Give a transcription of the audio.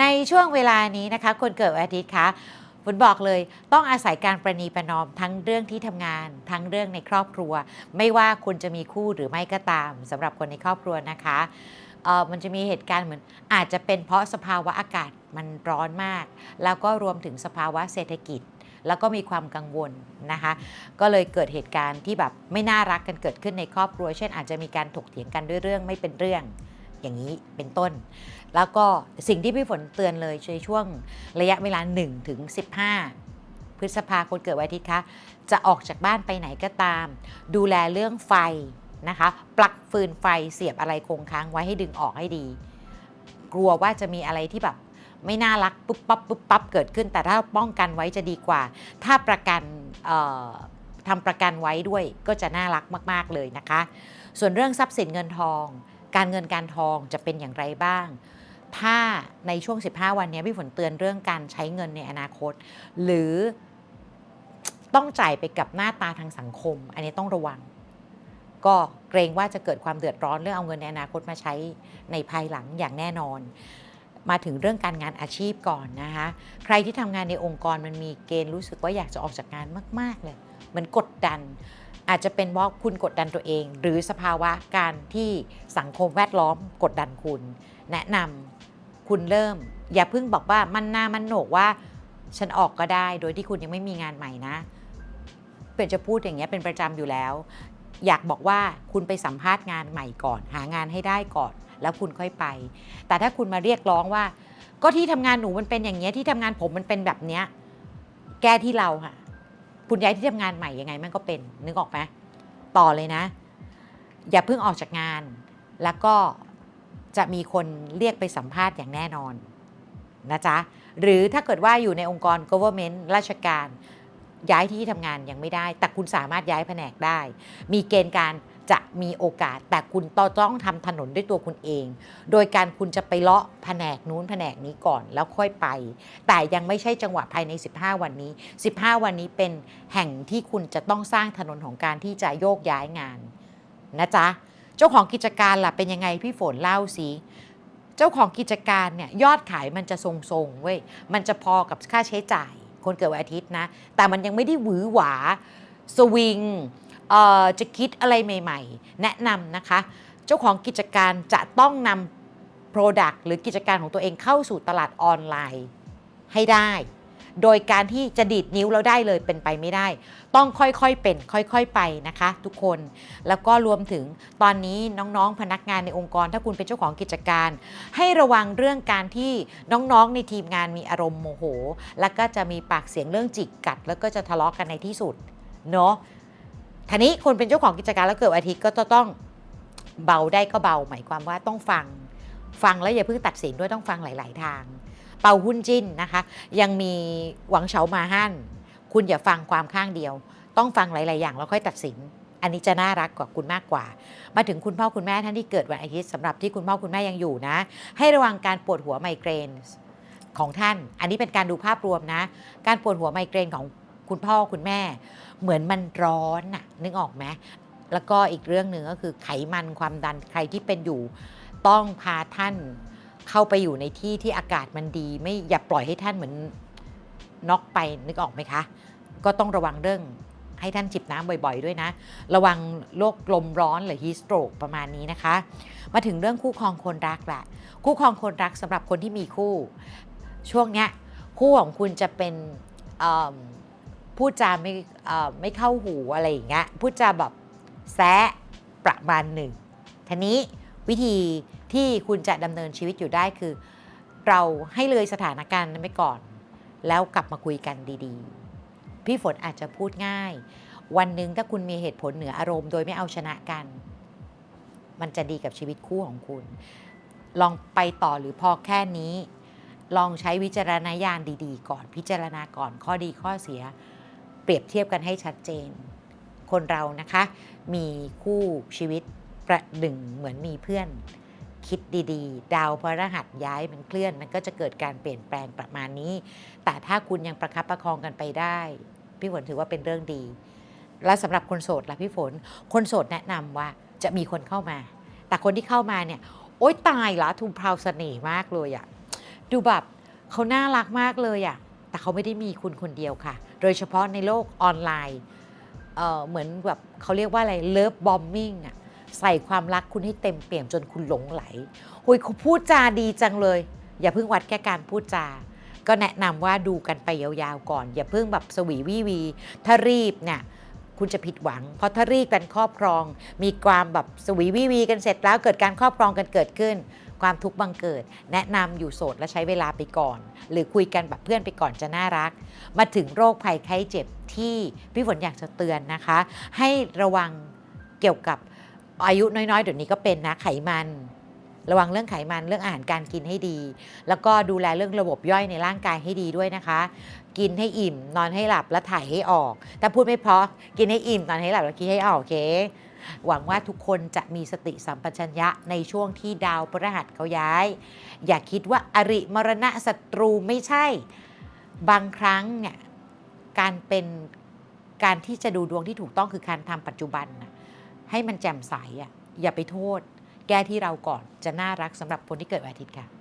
ในช่วงเวลานี้นะคะ คนเกิดวันอาทิตย์คะฝนบอกเลยต้องอาศัยการประนีประนอมทั้งเรื่องที่ทำงาน ทั้งเรื่องในครอบครัว ไม่ว่าคุณจะมีคู่หรือไม่ก็ตามสำหรับคนในครอบครัวนะคะเออมันจะมีเหตุการณ์เหมือน อาจจะเป็นเพราะสภาวะอากาศมันร้อนมาก แล้วก็รวมถึงสภาวะเศรษฐกิจ แล้วก็มีความกังวลนะคะ ก็เลยเกิดเหตุการณ์ที่แบบไม่น่ารักกันเกิดขึ้นในครอบครัว เช่นอาจจะมีการถกเถียงกันด้วยเรื่องไม่เป็นเรื่อง อย่างนี้เป็นต้น แล้วก็สิ่งที่พี่ฝนเตือนเลยในช่วงระยะเวลา1ถึง15 พฤษภาคนเกิดวันอาทิตย์คะจะออกจากบ้านไปไหนก็ตาม ดูแลเรื่องไฟนะคะปลั๊กฟืนไฟเสียบอะไรคงค้างไว้ให้ดึงออกให้ดี กลัวว่าจะมีอะไรที่แบบไม่น่ารักปุ๊บปั๊บปุ๊บปั๊บเกิดขึ้น แต่ถ้าป้องกันไว้จะดีกว่า ถ้าประกันทำประกันไว้ด้วยก็จะน่ารักมาก ๆ เลยนะคะ ส่วนเรื่องทรัพย์สินเงินทอง การเงินการทองจะเป็นอย่างไรบ้าง ถ้าในช่วง 15 วันนี้พี่ฝนเตือนเรื่องการใช้เงินในอนาคต หรือต้องจ่ายไปกับหน้าตาทางสังคม อันนี้ต้องระวัง ก็เกรงว่าจะเกิดความเดือดร้อนเรื่องเอาเงินในอนาคตมาใช้ในภายหลังอย่างแน่นอน มาถึงเรื่องการงานอาชีพก่อนนะคะใครที่ทำงานในองค์กรมันมีเกณฑ์รู้สึกว่าอยากจะออกจากงานมาก ๆเลยเหมือนกดดัน อาจจะเป็นว่าคุณกดดันตัวเอง หรือสภาวะการที่สังคมแวดล้อมกดดันคุณ แนะนำคุณเริ่ม อย่าเพิ่งบอกว่ามันหน้ามันโหนกว่า ฉันออกก็ได้โดยที่คุณยังไม่มีงานใหม่นะ เป็นจะพูดอย่างเงี้ยเป็นประจำอยู่แล้ว อยากบอกว่าคุณไปสัมภาษณ์งานใหม่ก่อน หางานให้ได้ก่อน แล้วคุณค่อยไป แต่ถ้าคุณมาเรียกร้องว่า ก็ที่ทำงานหนูมันเป็นอย่างเงี้ยที่ทำงานผมมันเป็นแบบเนี้ยแก้ที่เราค่ะ คุณย้ายที่ทำงานใหม่ยังไงมันก็เป็น นึกออกไหมต่อเลยนะ อย่าเพิ่งออกจากงาน แล้วก็จะมีคนเรียกไปสัมภาษณ์อย่างแน่นอนนะจ๊ะหรือถ้าเกิดว่าอยู่ในองค์กร government ราชการ ย้ายที่ทำงานยังไม่ได้ แต่คุณสามารถย้ายแผนกได้ มีเกณฑ์การ จะมีโอกาส แต่คุณต้องทำถนนด้วยตัวคุณเอง โดยการคุณจะไปเลาะแผนกนู้นแผนกนี้ก่อนแล้วค่อยไป แต่ยังไม่ใช่จังหวะภายใน 15 วันนี้ 15 วันนี้เป็นแห่งที่คุณจะต้องสร้างถนนของการที่จะโยกย้ายงานนะจ๊ะเจ้าของกิจการล่ะเป็นยังไงพี่ฝนเล่าสิเจ้าของกิจการเนี่ยยอดขายมันจะทรงๆเว้ยมันจะพอกับค่าใช้จ่าย คนเกิดวันอาทิตย์นะ แต่มันยังไม่ได้หวือหวาสวิง จะคิดอะไรใหม่ๆ แนะนำนะคะ เจ้าของกิจการจะต้องนำ Product หรือกิจการของตัวเองเข้าสู่ตลาดออนไลน์ให้ได้ โดยการที่จะดีดนิ้วแล้วได้เลยเป็นไปไม่ได้ ต้องค่อยๆเป็นค่อยๆไปนะคะ ทุกคนแล้วก็รวมถึงตอนนี้น้องๆพนักงานในองค์กร ถ้าคุณเป็นเจ้าของกิจการ ให้ระวังเรื่องการที่น้องๆในทีมงานมีอารมณ์โมโห แล้วก็จะมีปากเสียงเรื่องจิกกัด แล้วก็จะทะเลาะกันในที่สุดเนาะ ทีนี้คนเป็นเจ้าของกิจการแล้วเกิดวันอาทิตย์ก็จะต้องเบาได้ก็เบา หมายความว่าต้องฟัง ฟังแล้วอย่าเพิ่งตัดสินด้วยต้องฟังหลาย ๆ ทาง เป่าหุ้นจิ้นนะคะ ยังมีหวังเฉามาหั่น คุณอย่าฟังความข้างเดียว ต้องฟังหลาย ๆ อย่างแล้วค่อยตัดสิน อันนี้จะน่ารักกว่าคุณมากกว่า มาถึงคุณพ่อคุณแม่ท่านที่เกิดวันอาทิตย์สำหรับที่คุณพ่อคุณแม่ยังอยู่นะ ให้ระวังการปวดหัวไมเกรนของท่าน อันนี้เป็นการดูภาพรวมนะ การปวดหัวไมเกรนของ คุณพ่อคุณแม่ เหมือนมันร้อนน่ะนึกออกไหมแล้วก็อีกเรื่องหนึ่งก็คือไขมันความดันใครที่เป็นอยู่ ต้องพาท่านเข้าไปอยู่ในที่ที่อากาศมันดี ไม่อย่าปล่อยให้ท่านเหมือนน็อกไปนึกออกไหมคะ ก็ต้องระวังเรื่องให้ท่านจิบน้ำบ่อยๆ ด้วยนะ ระวังโรคลมร้อนหรือฮีสโตรกประมาณนี้นะคะ มาถึงเรื่องคู่ครองคนรักละคู่ครองคนรักสำหรับคนที่มีคู่ ช่วงเนี้ยคู่ของคุณจะเป็นเพูดจาไม่ไม่เข้าหูอะไรอย่างเงี้ยพูดจาแบบแซะประมาณหนึ่งทีนี้วิธีที่คุณจะดำเนินชีวิตอยู่ได้คือ เราให้เลยสถานการณ์นั้นไปก่อน แล้วกลับมาคุยกันดีๆ พี่ฝนอาจจะพูดง่าย วันหนึ่งถ้าคุณมีเหตุผลเหนืออารมณ์โดยไม่เอาชนะกัน มันจะดีกับชีวิตคู่ของคุณ ลองไปต่อหรือพอแค่นี้ ลองใช้วิจารณญาณดีๆ ก่อนพิจารณาก่อนข้อดีข้อเสีย เปรียบเทียบกันให้ชัดเจน คนเรานะคะ มีคู่ชีวิตประหนึ่งเหมือนมีเพื่อน คิดดีๆ ดาวพระรหัสย้ายมันเคลื่อน มันก็จะเกิดการเปลี่ยนแปลงประมาณนี้ แต่ถ้าคุณยังประคับประคองกันไปได้ พี่ฝนถือว่าเป็นเรื่องดี และสำหรับคนโสดล่ะพี่ฝน คนโสดแนะนำว่าจะมีคนเข้ามา แต่คนที่เข้ามาเนี่ย โอ๊ยตายละทุมพราวเสน่ห์มากเลยอะดูแบบเขาน่ารักมากเลยอะแต่เขาไม่ได้มีคุณคนเดียวค่ะ โดยเฉพาะในโลกออนไลน์เเหมือนแบบเขาเรียกว่าอะไรเลิฟบอมมิ่งอะใส่ความรักคุณให้เต็มเปี่ยมจนคุณหลงไหลหุยคุณพูดจาดีจังเลย อย่าเพิ่งวัดแค่การพูดจา ก็แนะนำว่าดูกันไปยาวๆก่อน อย่าเพิ่งแบบสวีวีวี ถ้ารีบเนี่ย คุณจะผิดหวัง เพราะถ้ารีบกันครอบครอง มีความแบบสวีวีวีกันเสร็จแล้วเกิดการครอบครองกันเกิดขึ้น ความทุกข์บังเกิด แนะนำอยู่โสดและใช้เวลาไปก่อน หรือคุยกันแบบเพื่อนไปก่อนจะน่ารัก มาถึงโรคภัยไข้เจ็บที่พี่ฝนอยากจะเตือนนะคะ ให้ระวังเกี่ยวกับอายุน้อยๆเดี๋ยวนี้ก็เป็นนะไขมัน ระวังเรื่องไขมันเรื่องอาหารการกินให้ดี แล้วก็ดูแลเรื่องระบบย่อยในร่างกายให้ดีด้วยนะคะ กินให้อิ่ม นอนให้หลับและถ่ายให้ออกถ้าพูดไม่เพราะกินให้อิ่ม นอนให้หลับแล้วกินให้ออกโอเคหวังว่าทุกคนจะมีสติสัมปชัญญะในช่วงที่ดาวพฤหัสเขาย้าย อย่าคิดว่าอริมรณะศัตรูไม่ใช่ บางครั้งเนี่ยการเป็นการที่จะดูดวงที่ถูกต้องคือการทำปัจจุบัน ให้มันแจ่มใสอะอย่าไปโทษ แก้ที่เราก่อนจะน่ารักสำหรับคนที่เกิดวันอาทิตย์ค่ะ